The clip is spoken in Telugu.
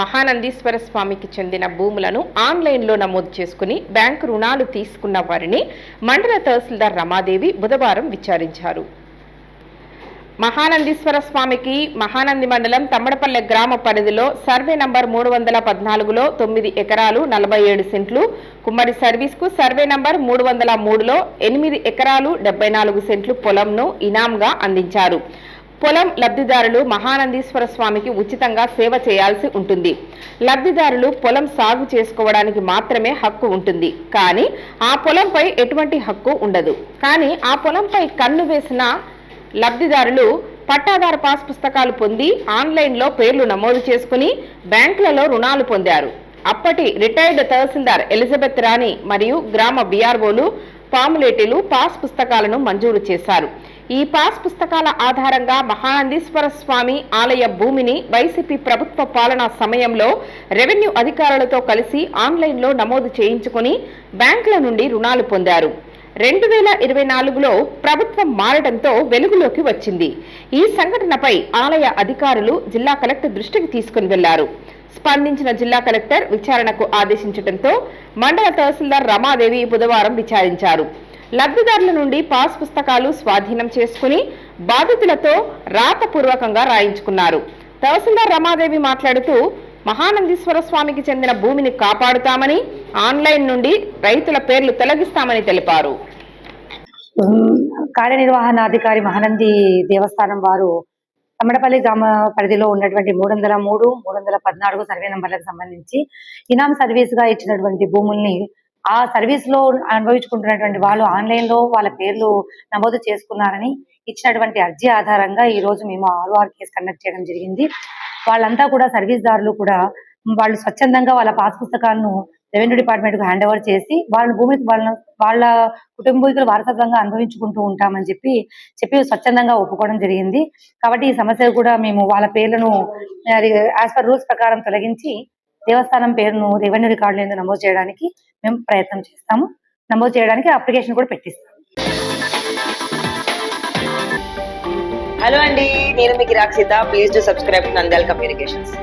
మహానందీశ్వర స్వామికి చెందిన భూములను ఆన్లైన్లో నమోదు చేసుకుని బ్యాంకు రుణాలు తీసుకున్న వారిని మండల తహసీల్దార్ రమాదేవి బుధవారం విచారించారు. మహానందీశ్వర స్వామికి మహానంది మండలం తమ్మడపల్లె గ్రామ పరిధిలో సర్వే నంబర్ మూడు వందల పద్నాలుగులో తొమ్మిది ఎకరాలు నలభై ఏడు సెంట్లు కుమ్మరి సర్వీస్కు సర్వే నంబర్ మూడు వందల మూడులో ఎనిమిది ఎకరాలు డెబ్బై నాలుగు సెంట్లు పొలంను ఇనాంగా అందించారు. పొలం లబ్ధిదారులు మహానందీశ్వర స్వామికి ఉచితంగా సేవ చేయాల్సి ఉంటుంది. లబ్ధిదారులు పొలం సాగు చేసుకోవడానికి మాత్రమే హక్కు ఉంటుంది. కానీ ఆ పొలంపై ఎటువంటి హక్కు ఉండదు. కానీ ఆ పొలంపై కన్ను వేసిన లబ్ధిదారులు పట్టాదారు పాస్ పుస్తకాలు పొంది ఆన్లైన్లో పేర్లు నమోదు చేసుకుని బ్యాంకులలో రుణాలు పొందారు. అప్పటి రిటైర్డ్ తహసీల్దార్ ఎలిజబెత్ రాణి మరియు గ్రామ బీఆర్ఓలు పాములేటీలు పాస్ పుస్తకాలను మంజూరు చేశారు. ఈ పాస్ పుస్తకాల ఆధారంగా మహానందీశ్వర స్వామి ఆలయ భూమిని వైసీపీ ప్రభుత్వ పాలనా సమయంలో రెవెన్యూ అధికారులతో కలిసి ఆన్లైన్లో నమోదు చేయించుకుని బ్యాంకుల నుండి రుణాలు పొందారు. రెండు వేల ఇరవై నాలుగులో ప్రభుత్వం మారడంతో వెలుగులోకి వచ్చింది. ఈ సంఘటనపై ఆలయ అధికారులు జిల్లా కలెక్టర్ దృష్టికి తీసుకుని వెళ్ళారు. స్పందించిన జిల్లా కలెక్టర్ విచారణకు ఆదేశించడంతో మండల తహసీల్దార్ రమాదేవి బుధవారం విచారించారు. లబ్ధిదారుల నుండి పాస్ పుస్తకాలు స్వాధీనం చేసుకుని బాధితులతో రాతపూర్వకంగా రాయించుకున్నారు. తహసీల్దార్ రమాదేవి మాట్లాడుతూ మహానందీశ్వర స్వామికి చెందిన భూమిని కాపాడుతామని ఆన్లైన్ నుండి రైతుల పేర్లు తొలగిస్తామని తెలిపారు. ఉమ్, కార్యనిర్వహణాధికారి మహానంది దేవస్థానం వారు తమ్మడపల్లి గ్రామ పరిధిలో ఉన్నటువంటి మూడు వందల మూడు మూడు వందల పద్నాలుగు సర్వే నంబర్లకు సంబంధించి ఇనాం సర్వీస్గా ఇచ్చినటువంటి భూముల్ని ఆ సర్వీస్లో అనుభవించుకుంటున్నటువంటి వాళ్ళు ఆన్లైన్లో వాళ్ళ పేర్లు నమోదు చేసుకున్నారని ఇచ్చినటువంటి అర్జీ ఆధారంగా ఈ రోజు మేము ఆర్ఓఆర్ కేసు కండక్ట్ చేయడం జరిగింది. వాళ్ళంతా కూడా సర్వీస్ దారులు కూడా వాళ్ళు స్వచ్ఛందంగా వాళ్ళ పాస్ పుస్తకాలను రెవెన్యూ డిపార్ట్మెంట్కు హ్యాండ్ ఓవర్ చేసి వాళ్ళ భూమి వాళ్ళ వాళ్ళ కుటుంబీకులు వారసత్వంగా అనుభవించుకుంటూ ఉంటామని చెప్పి చెప్పి స్వచ్ఛందంగా ఒప్పుకోవడం జరిగింది. కాబట్టి ఈ సమస్య కూడా మేము వాళ్ళ పేర్లను యాజ్ పర్ రూల్స్ ప్రకారం తొలగించి దేవస్థానం పేరును రెవెన్యూ రికార్డులు ఎందుకు నమోదు చేయడానికి మేము ప్రయత్నం చేస్తాము. నమోదు చేయడానికి అప్లికేషన్ కూడా పెట్టిస్తాము. హలో అండి నేను మీకు Rakshitha please to subscribe Nandal communications.